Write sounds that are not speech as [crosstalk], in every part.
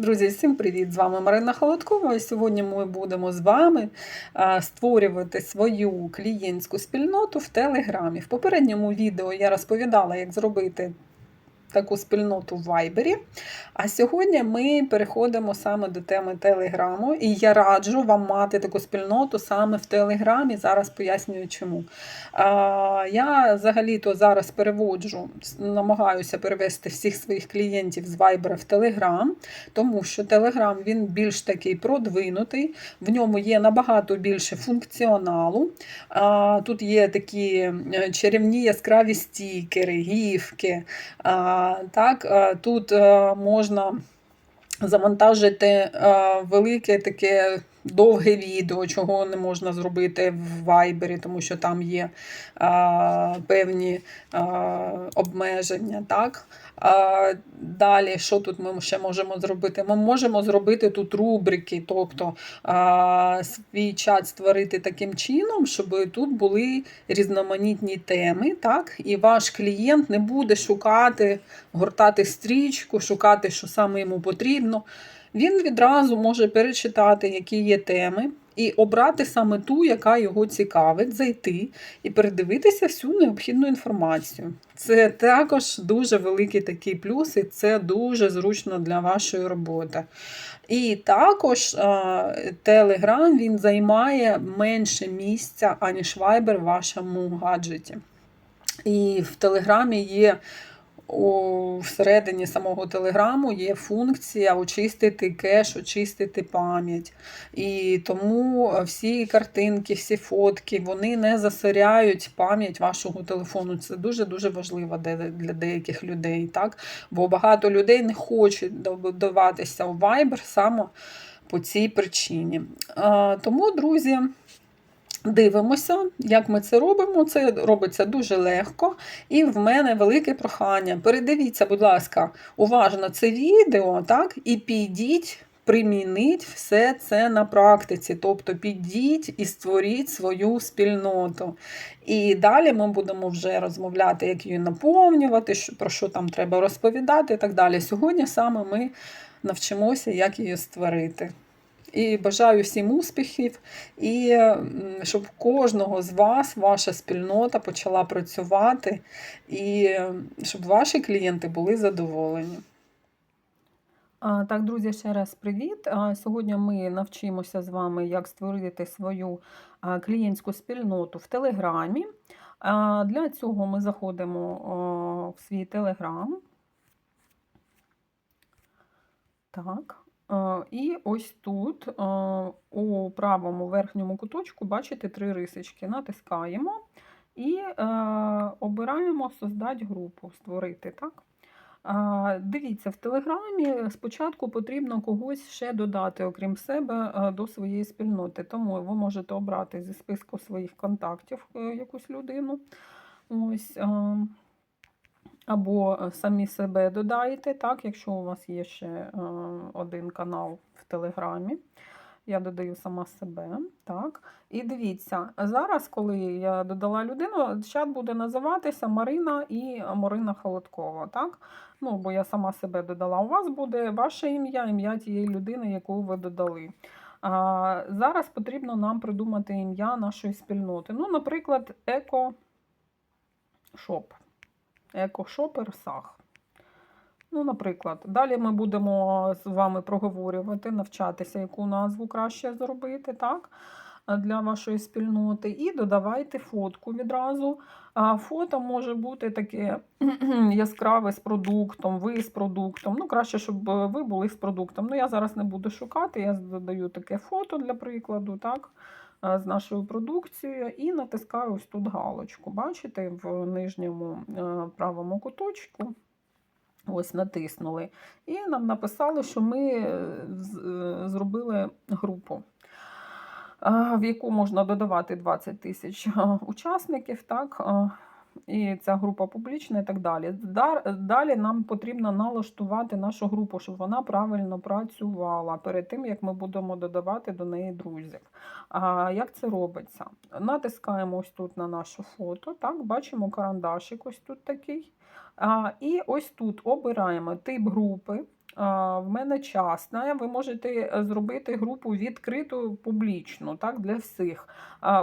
Друзі, всім привіт! З вами Марина Холодкова. І сьогодні ми будемо з вами створювати свою клієнтську спільноту в Телеграмі. В попередньому відео я розповідала, як зробити таку спільноту в Вайбері. А сьогодні ми переходимо саме до теми Телеграму. І я раджу вам мати таку спільноту саме в Телеграмі. Зараз пояснюю чому. Я взагалі-то зараз переводжу, намагаюся перевести всіх своїх клієнтів з Viber в Telegram, тому що Telegram він більш такий продвинутий, в ньому є набагато більше функціоналу. Тут є такі е, чарівні яскраві стікери, гіфки. Так, е, Тут е, можна завантажити е, велике таке довге відео, чого не можна зробити в Вайбері, тому що там є певні обмеження. Так? Далі, що тут ми ще можемо зробити? Ми можемо зробити тут рубрики, тобто свій чат створити таким чином, щоб тут були різноманітні теми, так? і ваш клієнт не буде шукати, гортати стрічку, шукати, що саме йому потрібно. Він відразу може перечитати, які є теми, і обрати саме ту, яка його цікавить, зайти і передивитися всю необхідну інформацію. Це також дуже великий такий плюс, і це дуже зручно для вашої роботи. І також Telegram він займає менше місця, аніж Viber в вашому гаджеті. І в Телеграмі є у всередині самого телеграму є функція очистити кеш, очистити пам'ять. І тому всі картинки, всі фотки вони не засоряють пам'ять вашого телефону. Це дуже-дуже важливо для деяких людей. так? Бо багато людей не хочуть додаватися у Viber саме по цій причині. Тому, друзі. Дивимося, як ми це робимо. Це робиться дуже легко. І в мене велике прохання. Передивіться, будь ласка, уважно це відео, так? І підіть, примініть все це на практиці. Тобто підіть і створіть свою спільноту. І далі ми будемо вже розмовляти, як її наповнювати, про що там треба розповідати і так далі. Сьогодні саме ми навчимося, як її створити. І бажаю всім успіхів, і щоб кожного з вас ваша спільнота почала працювати, і щоб ваші клієнти були задоволені. Так, друзі, ще раз привіт. Сьогодні ми навчимося з вами, як створити свою клієнтську спільноту в Телеграмі. Для цього ми заходимо в свій Телеграм. Так. І ось тут у правому верхньому куточку, бачите, три рисочки. Натискаємо і е, обираємо создати групу, створити. так? Дивіться, в Телеграмі спочатку потрібно когось ще додати, окрім себе, е, до своєї спільноти. Тому ви можете обрати зі списку своїх контактів е, якусь людину. Ось або е, самі себе додаєте, так, якщо у вас є ще е, один канал в Телеграмі. Я додаю сама себе. так. І дивіться, зараз, коли я додала людину, чат буде називатися Марина і Марина Холодкова. так? Ну, Бо я сама себе додала. У вас буде ваше ім'я, ім'я тієї людини, яку ви додали. А, Зараз потрібно нам придумати ім'я нашої спільноти. Ну, Наприклад, еко-шоп екошопер сах. Ну, Наприклад, далі ми будемо з вами проговорювати, навчатися, яку назву краще зробити так, для вашої спільноти. І додавайте фотку відразу. Фото може бути таке [clears throat] яскраве з продуктом, ви з продуктом. Ну, Краще, щоб ви були з продуктом. Ну, Я зараз не буду шукати, я додаю таке фото для прикладу. так з нашою продукцією і натискаю ось тут галочку. Бачите, в нижньому правому куточку. Ось натиснули. І нам написали, що ми е, е, зробили групу, в яку можна додавати 20 тисяч учасників. так, і ця група публічна і так далі. Далі нам потрібно налаштувати нашу групу, щоб вона правильно працювала перед тим, як ми будемо додавати до неї друзів. А Як це робиться? Натискаємо ось тут на наше фото, так, бачимо карандашик ось тут такий. А, І ось тут обираємо тип групи. В мене частна. Ви можете е, зробити групу відкриту публічну, так, для всіх.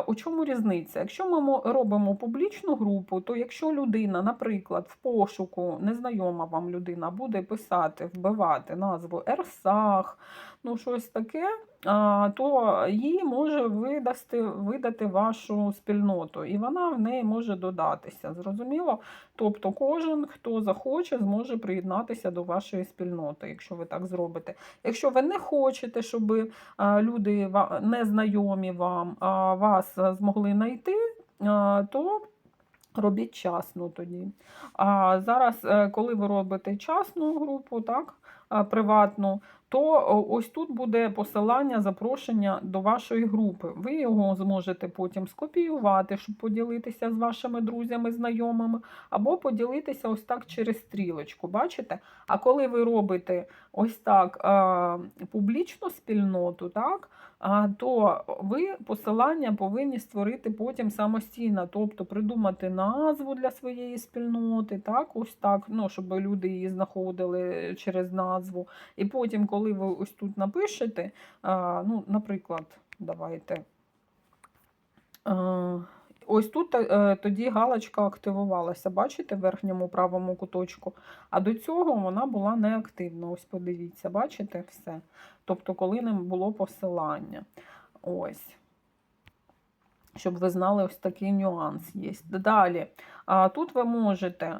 У чому різниця? Якщо ми робимо публічну групу, то якщо людина, наприклад, в пошуку, незнайома вам людина, буде писати, вбивати назву Ерсах, ну щось таке, то їй може видасти, видати вашу спільноту, і вона в неї може додатися. Зрозуміло? Тобто кожен, хто захоче, зможе приєднатися до вашої спільноти, якщо ви так зробите. Якщо ви не хочете, щоб люди ва- незнайомі вам вас змогли знайти, то робіть часну тоді. А зараз, е, коли ви робите частну групу, так, приватну, то ось тут буде посилання, запрошення до вашої групи. Ви його зможете потім скопіювати, щоб поділитися з вашими друзями, знайомими, або поділитися ось так через стрілочку. Бачите? А коли ви робите ось так публічну спільноту, так, то ви посилання повинні створити потім самостійно, тобто придумати назву для своєї спільноти, так, ось так, ну, щоб люди її знаходили через назву. І потім, коли ви ось тут напишете, ну, наприклад, давайте. Ось тут е, тоді галочка активувалася, бачите, в верхньому правому куточку. А до цього вона була неактивна. Ось подивіться, бачите все. Тобто, коли не було посилання. Ось. Щоб ви знали, ось такий нюанс є. Далі. Тут ви можете.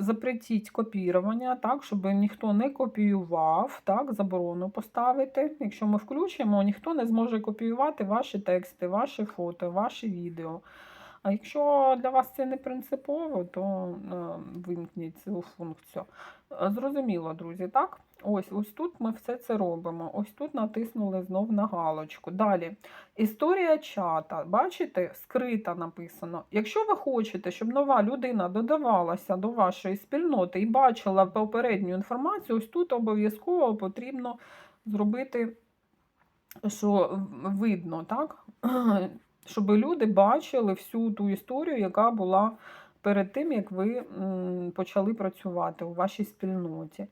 Запретіть копірування, так, щоб ніхто не копіював, так, заборону поставити. Якщо ми включимо, ніхто не зможе копіювати ваші тексти, ваші фото, ваші відео. А якщо для вас це не принципово, то е, вимкніть цю функцію. Е, Зрозуміло, друзі, так? Ось, ось тут ми все це робимо. Ось тут натиснули знов на галочку. Далі. Історія чата. Бачите, скрита написано. Якщо ви хочете, щоб нова людина додавалася до вашої спільноти і бачила попередню інформацію, ось тут обов'язково потрібно зробити, що видно, так? [clears throat] Щоб люди бачили всю ту історію, яка була перед тим, як ви почали працювати у вашій спільноті.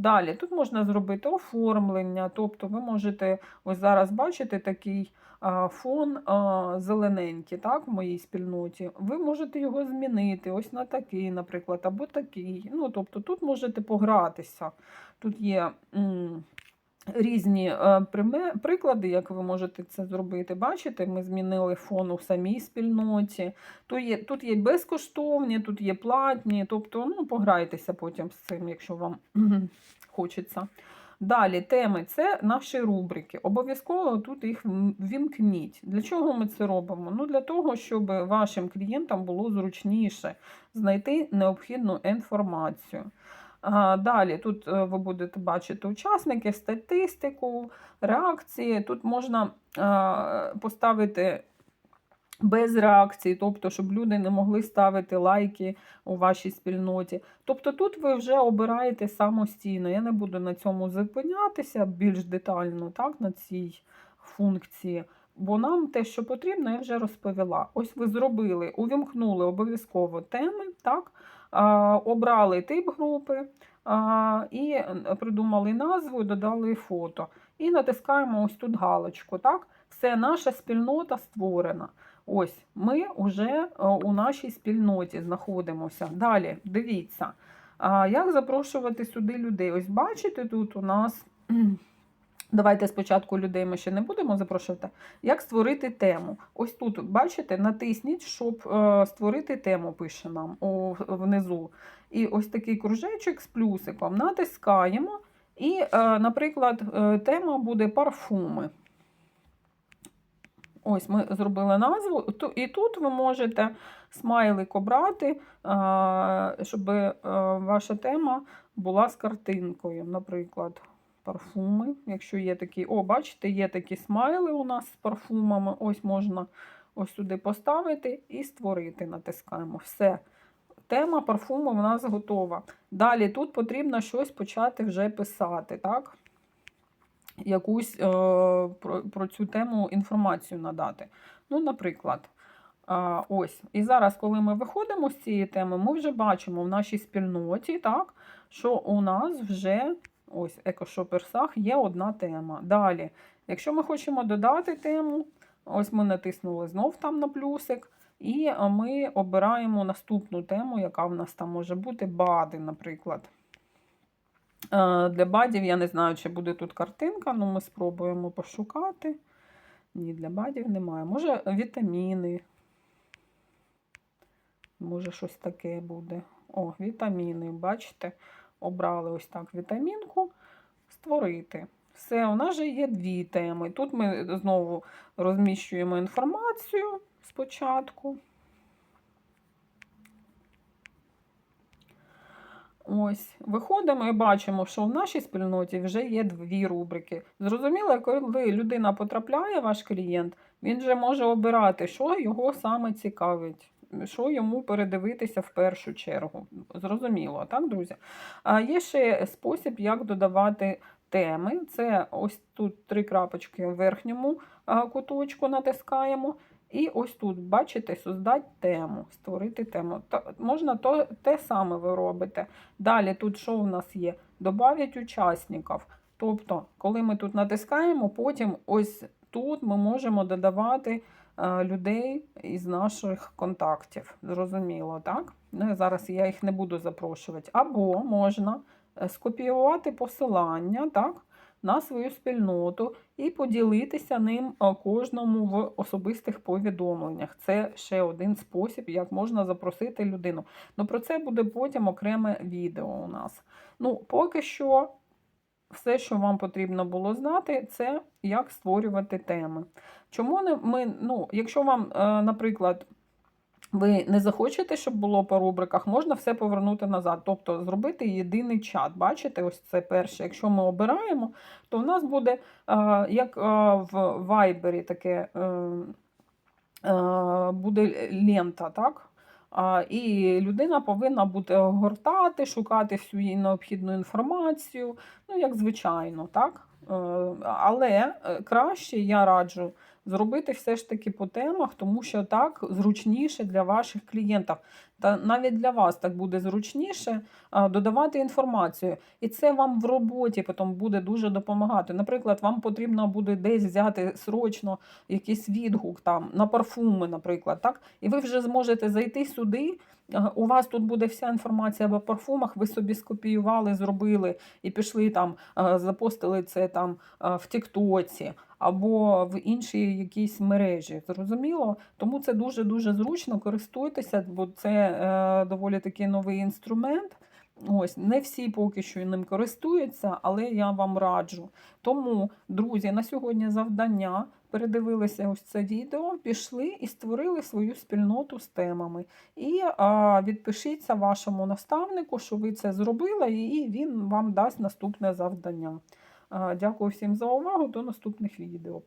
Далі, тут можна зробити оформлення, тобто ви можете ось зараз бачити такий фон зелененький так, в моїй спільноті. Ви можете його змінити ось на такий, наприклад, або такий. Ну, тобто тут можете погратися. Тут є. Різні е, приклади, як ви можете це зробити. Бачите, ми змінили фон у самій спільноті. Тут є безкоштовні, тут є платні. Тобто, ну, пограйтеся потім з цим, якщо вам [clears throat] хочеться. Далі теми це наші рубрики. Обов'язково тут їх вімкніть. Для чого ми це робимо? Ну, Для того, щоб вашим клієнтам було зручніше знайти необхідну інформацію. А, Далі тут е, ви будете бачити учасників, статистику, реакції. Тут можна е, поставити без реакції, тобто, щоб люди не могли ставити лайки у вашій спільноті. Тобто тут ви вже обираєте самостійно. Я не буду на цьому зупинятися більш детально, так, на цій функції. Бо нам те, що потрібно, я вже розповіла. Ось ви зробили, увімкнули обов'язково теми, так, обрали тип групи і придумали назву, додали фото. І натискаємо ось тут галочку. Так? Все, наша спільнота створена. Ось ми вже е, у нашій спільноті знаходимося. Далі, дивіться, як запрошувати сюди людей. Ось бачите, тут у нас. Давайте спочатку людей ми ще не будемо запрошувати. Як створити тему? Ось тут, бачите, натисніть, щоб е, створити тему, пише нам о, внизу. І ось такий кружечок з плюсиком натискаємо. І, е, наприклад, е, тема буде парфуми. Ось ми зробили назву, і тут ви можете смайлик обрати, а, щоб е, ваша тема була з картинкою, наприклад, парфуми. Якщо є такі, о, бачите, є такі смайли у нас з парфумами. Ось можна ось сюди поставити і створити. Натискаємо. Все. Тема парфуму в нас готова. Далі тут потрібно щось почати вже писати, так? Якусь е, про, про цю тему інформацію надати. Ну, наприклад, А, ось. І зараз, коли ми виходимо з цієї теми, ми вже бачимо в нашій спільноті, так, що у нас вже ось екошоперсах є одна тема. Далі, якщо ми хочемо додати тему, ось ми натиснули знов там на плюсик, і ми обираємо наступну тему, яка в нас там може бути бади, наприклад. Е, Для бадів я не знаю, чи буде тут картинка, але ми спробуємо пошукати. Ні, для бадів немає. Може, вітаміни. Може, щось таке буде. О, вітаміни, бачите? Обрали ось так вітамінку. Створити. Все, у нас же є дві теми. Тут ми знову розміщуємо інформацію спочатку. Ось, виходимо і бачимо, що в нашій спільноті вже є дві рубрики. Зрозуміло, коли людина потрапляє, ваш клієнт, він вже може обирати, що його саме цікавить, що йому передивитися в першу чергу. Зрозуміло, так, друзі? А є ще спосіб, як додавати теми. Це ось тут три крапочки в верхньому куточку натискаємо. І ось тут, бачите, создати тему, створити тему. Та, можна то, те саме ви робите. Далі тут що у нас є? Добавить учасників. Тобто, коли ми тут натискаємо, потім ось тут ми можемо додавати людей із наших контактів. Зрозуміло, так? Ну, зараз я їх не буду запрошувати. Або можна е, скопіювати посилання, так? На свою спільноту і поділитися ним е, кожному в особистих повідомленнях. Це ще один спосіб, як можна запросити людину. Ну про це буде потім окреме відео у нас. Ну, поки що, все, що вам потрібно було знати, це як створювати теми. Чому не ми, ну, якщо вам, е, наприклад, ви не захочете, щоб було по рубриках, можна все повернути назад. Тобто зробити єдиний чат. Бачите, ось це перше. Якщо ми обираємо, то в нас буде, е, як е, в Viber таке буде лента, так? І людина повинна бути гортати, шукати всю її необхідну інформацію, ну, як звичайно, так? Е, Але е, краще я раджу зробити все ж таки по темах, тому що так зручніше для ваших клієнтів. Та навіть для вас так буде зручніше додавати інформацію. І це вам в роботі потім буде дуже допомагати. Наприклад, вам потрібно буде десь взяти срочно якийсь відгук там на парфуми, наприклад, так? І ви вже зможете зайти сюди. У вас тут буде вся інформація по парфумах, ви собі скопіювали, зробили і пішли там, запостили це там в Тіктоці або в іншій якійсь мережі. Зрозуміло? Тому це дуже-дуже зручно, користуйтеся, бо це е, доволі такий новий інструмент. Ось, не всі поки що ним користуються, але я вам раджу. Тому, друзі, на сьогодні завдання. Передивилися ось це відео, пішли і створили свою спільноту з темами. І а, відпишіться вашому наставнику, що ви це зробили, і він вам дасть наступне завдання. А, Дякую всім за увагу. До наступних відео.